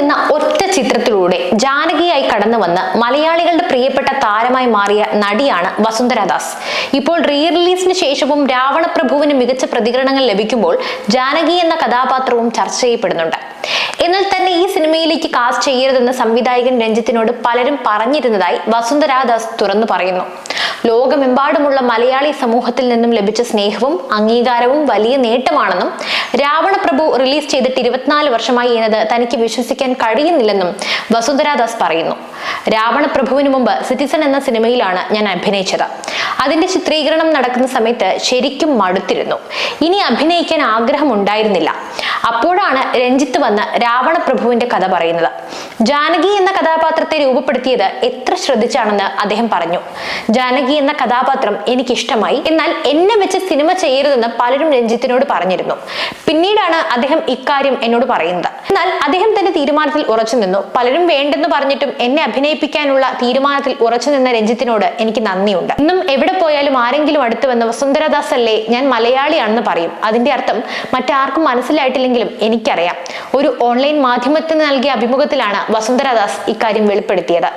എന്ന ഒറ്റ ചിത്രത്തിലൂടെ ജാനകിയായി കടന്നു വന്ന് മലയാളികളുടെ പ്രിയപ്പെട്ട താരമായി മാറിയ നടിയാണ് വസുന്ധര ദാസ്. ഇപ്പോൾ റീ റിലീസിന് ശേഷവും രാവണപ്രഭുവിന് മികച്ച പ്രതികരണങ്ങൾ ലഭിക്കുമ്പോൾ ജാനകി എന്ന കഥാപാത്രവും ചർച്ച ചെയ്യപ്പെടുന്നുണ്ട്. എന്നാൽ തന്നെ ഈ സിനിമയിലേക്ക് കാസ്റ്റ് ചെയ്യരുതെന്ന് സംവിധായകൻ രഞ്ജിത്തിനോട് പലരും പറഞ്ഞിരുന്നതായി വസുന്ധര ദാസ് തുറന്നു പറയുന്നു. ലോകമെമ്പാടുമുള്ള മലയാളി സമൂഹത്തിൽ നിന്നും ലഭിച്ച സ്നേഹവും അംഗീകാരവും വലിയ നേട്ടമാണെന്നും രാവണപ്രഭു റിലീസ് ചെയ്തിട്ട് ഇരുപത്തിനാല് വർഷമായി എന്നത് തനിക്ക് വിശ്വസിക്കാൻ കഴിയുന്നില്ലെന്നും വസുന്ധരാദാസ് പറയുന്നു. രാവണപ്രഭുവിന് മുമ്പ് സിറ്റിസൺ എന്ന സിനിമയിലാണ് ഞാൻ അഭിനയിച്ചത്. അതിന്റെ ചിത്രീകരണം നടക്കുന്ന സമയത്ത് ശരിക്കും മടുത്തിരുന്നു. ഇനി അഭിനയിക്കാൻ ആഗ്രഹം ഉണ്ടായിരുന്നില്ല അപ്പോഴാണ് രഞ്ജിത്ത് വന്ന് രാവണപ്രഭുവിന്റെ കഥ പറയുന്നത്. ജാനകി എന്ന കഥാപാത്രത്തെ രൂപപ്പെടുത്തിയത് എത്ര ശ്രദ്ധിച്ചാണെന്ന് അദ്ദേഹം പറഞ്ഞു. ജാനകി എന്ന കഥാപാത്രം എനിക്കിഷ്ടമായി. എന്നാൽ എന്നെ വെച്ച് സിനിമ ചെയ്യരുതെന്ന് പലരും രഞ്ജിത്തിനോട് പറഞ്ഞിരുന്നു. പിന്നീടാണ് അദ്ദേഹം ഇക്കാര്യം എന്നോട് പറയുന്നത്. എന്നാൽ അദ്ദേഹം തന്റെ തീരുമാനത്തിൽ ഉറച്ചു നിന്നു. പലരും വേണ്ടെന്ന് പറഞ്ഞിട്ടും എന്നെ അഭിനയിപ്പിക്കാനുള്ള തീരുമാനത്തിൽ ഉറച്ചു നിന്ന രഞ്ജിത്തിനോട് എനിക്ക് നന്ദിയുണ്ട്. ഇന്നും എവിടെ പോയാലും ആരെങ്കിലും അടുത്ത് വന്ന് വസുന്ധരദാസ് അല്ലേ ഞാൻ മലയാളിയാണെന്ന് പറയും. അതിന്റെ അർത്ഥം മറ്റാർക്കും മനസ്സിലായിട്ടില്ലെങ്കിലും എനിക്കറിയാം. ഒരു ഓൺലൈൻ മാധ്യമത്തിന് നൽകിയ അഭിമുഖത്തിലാണ് വസുന്ധരദാസ് ഇക്കാര്യം വെളിപ്പെടുത്തിയത്.